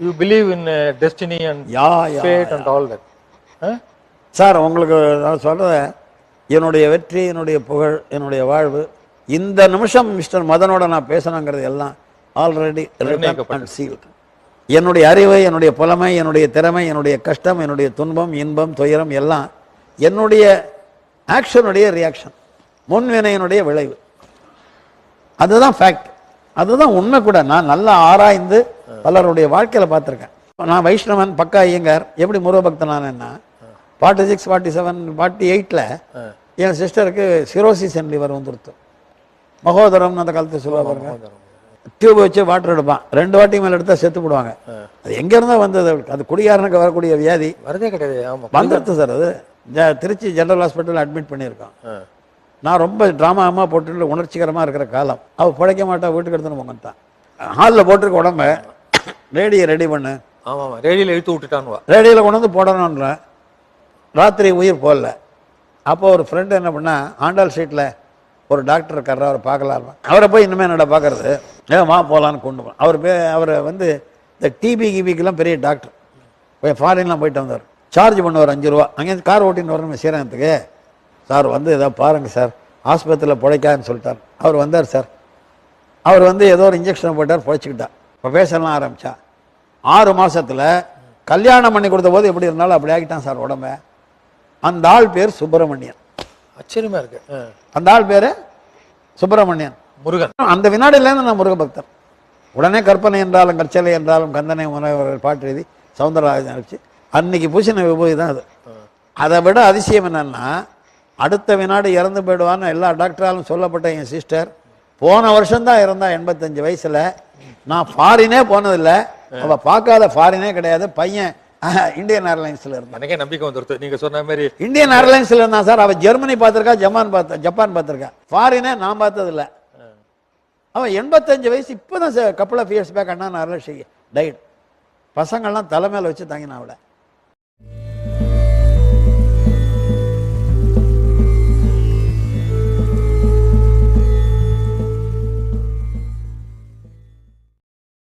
You believe in destiny and yeah fate and all that sir உங்களுக்கு நான் சொல்கிறத என்னுடைய வெற்றி என்னுடைய புகழ் என்னுடைய வாழ்வு இந்த நிமிஷம் மிஸ்டர் மதனோட நான் பேசணுங்கிறது எல்லாம் ஆல்ரெடி சீல்டு என்னுடைய அறிவு என்னுடைய புலமை என்னுடைய திறமை என்னுடைய கஷ்டம் என்னுடைய துன்பம் இன்பம் துயரம் எல்லாம் என்னுடைய ஆக்ஷனுடைய ரியாக்ஷன் முன்வினையினுடைய விளைவு. அதுதான் ஃபேக்ட் அதுதான் உண்மை கூட. நான் நல்லா ஆராய்ந்து பலருடைய வாழ்க்கையில பார்த்துருக்கேன். நான் வைஷ்ணவன் பக்கா ஐயங்கார் எப்படி முருகபக்தனானேன்னா forty six forty seven forty எயிட்டில் என் சிஸ்டருக்கு சிரோசிஸ் அண்ட் லிவர் வந்துருத்து மகோதரம்னு அந்த காலத்தில் சொல்லுவா பாருங்க. டியூப் வச்சு வாட்டர் எடுப்பான். ரெண்டு வாட்டி மேலே எடுத்தா செத்து போடுவாங்க. அது எங்க இருந்தா வந்தது? அது குடிகாரனுக்கு வரக்கூடிய வியாதி. வரதே கிடையாது ஆமா. வந்துடுது சார் அது. திருச்சி ஜெனரல் ஹாஸ்பிட்டல் அட்மிட் பண்ணியிருக்கோம். நான் ரொம்ப ட்ராமா அம்மா போட்டு உணர்ச்சிகரமாக இருக்கிற காலம். அவள் பிழைக்க மாட்டா வீட்டுக்கு எடுத்துன்னு போங்கன்ட்டான். ஹாலில் போட்டிருக்க உடம்ப ரேடியை ரெடி பண்ணு. ஆமா ஆமா ரேடியோல இழுத்து விட்டுட்டான்வா. ரேடியோவில் கொண்டு வந்து போடணுன்ற ராத்திரி உயிர் போடல. அப்போ ஒரு ஃப்ரெண்டு என்ன பண்ணா ஆண்டாள் ஸ்ட்ரீட்டில் ஒரு டாக்டர் இருக்காரு அவரை பார்க்கலாம் அவரை போய் இனிமேல் என்னடா பார்க்கறது? ஏ வா போகலான்னு கொண்டு போனோம் அவர் பே அவரை வந்து இந்த டிபி கிபிக்கெல்லாம் பெரிய டாக்டர் போய் ஃபாரின்லாம் போயிட்டு வந்தார். சார்ஜ் பண்ணுவார் அஞ்சு ரூபா. அங்கேருந்து கார் ஓட்டின்னு வரணும் ஸ்ரீரங்கத்துக்கு சார் வந்து ஏதோ பாருங்க சார். ஆஸ்பத்திரியில் பிழைக்காதுன்னு சொல்லிட்டார். அவர் வந்தார் சார். அவர் வந்து ஏதோ ஒரு இன்ஜெக்ஷன் போட்டார் பிழைச்சிக்கிட்டார் இப்போ பேசலாம் ஆரம்பிச்சா. ஆறு மாசத்துல கல்யாணம் பண்ணி கொடுத்த போது எப்படி இருந்தாலும் அப்படி ஆகிட்டான் சார் உடம்ப. அந்த ஆள் பேர் சுப்பிரமணியன். ஆச்சரியமா இருக்கு. அந்த ஆள் பேரு சுப்பிரமணியன். முருகன். அந்த வினாடியிலேருந்து நான் முருகபக்தன் உடனே கற்பனை என்றாலும் கற்சலை என்றாலும் கந்தனை முனைவர்கள் பாட்டு எழுதி சவுந்தரராஜன் அடிச்சு அன்னைக்கு பூசின விபூதி தான் அது. அதை விட அதிசயம் என்னன்னா அடுத்த வினாடி இறந்து போயிடுவான்னு எல்லா டாக்டராலும் சொல்லப்பட்ட என் சிஸ்டர் போன வருஷம்தான் இருந்தா எண்பத்தஞ்சு வயசுல நான் ஃபாரினே போனதில்லை. அவ பார்க்காத ஃபாரினே கிடையாது. பையன் இந்தியன் ஏர்லைன்ஸ்ல இருந்தான். எனக்கே நம்பிக்கை வந்துருது. நீங்க சொன்ன மாதிரி இந்தியன் ஏர்லைன்ஸ்ல இருந்தான் சார். அவ ஜெர்மனி பார்த்திருக்கா ஜப்பான் பார்த்த ஜப்பான் பார்த்திருக்கா. ஃபாரினே நான் பார்த்தது இல்ல அவன் எண்பத்தஞ்சு வயசு இப்போதான் கப்பல் ஆஃப் இயர்ஸ் பேக் அண்ணா நான் டைட் பசங்கள்லாம் தலை மேல வச்சு தங்கினா அவளை.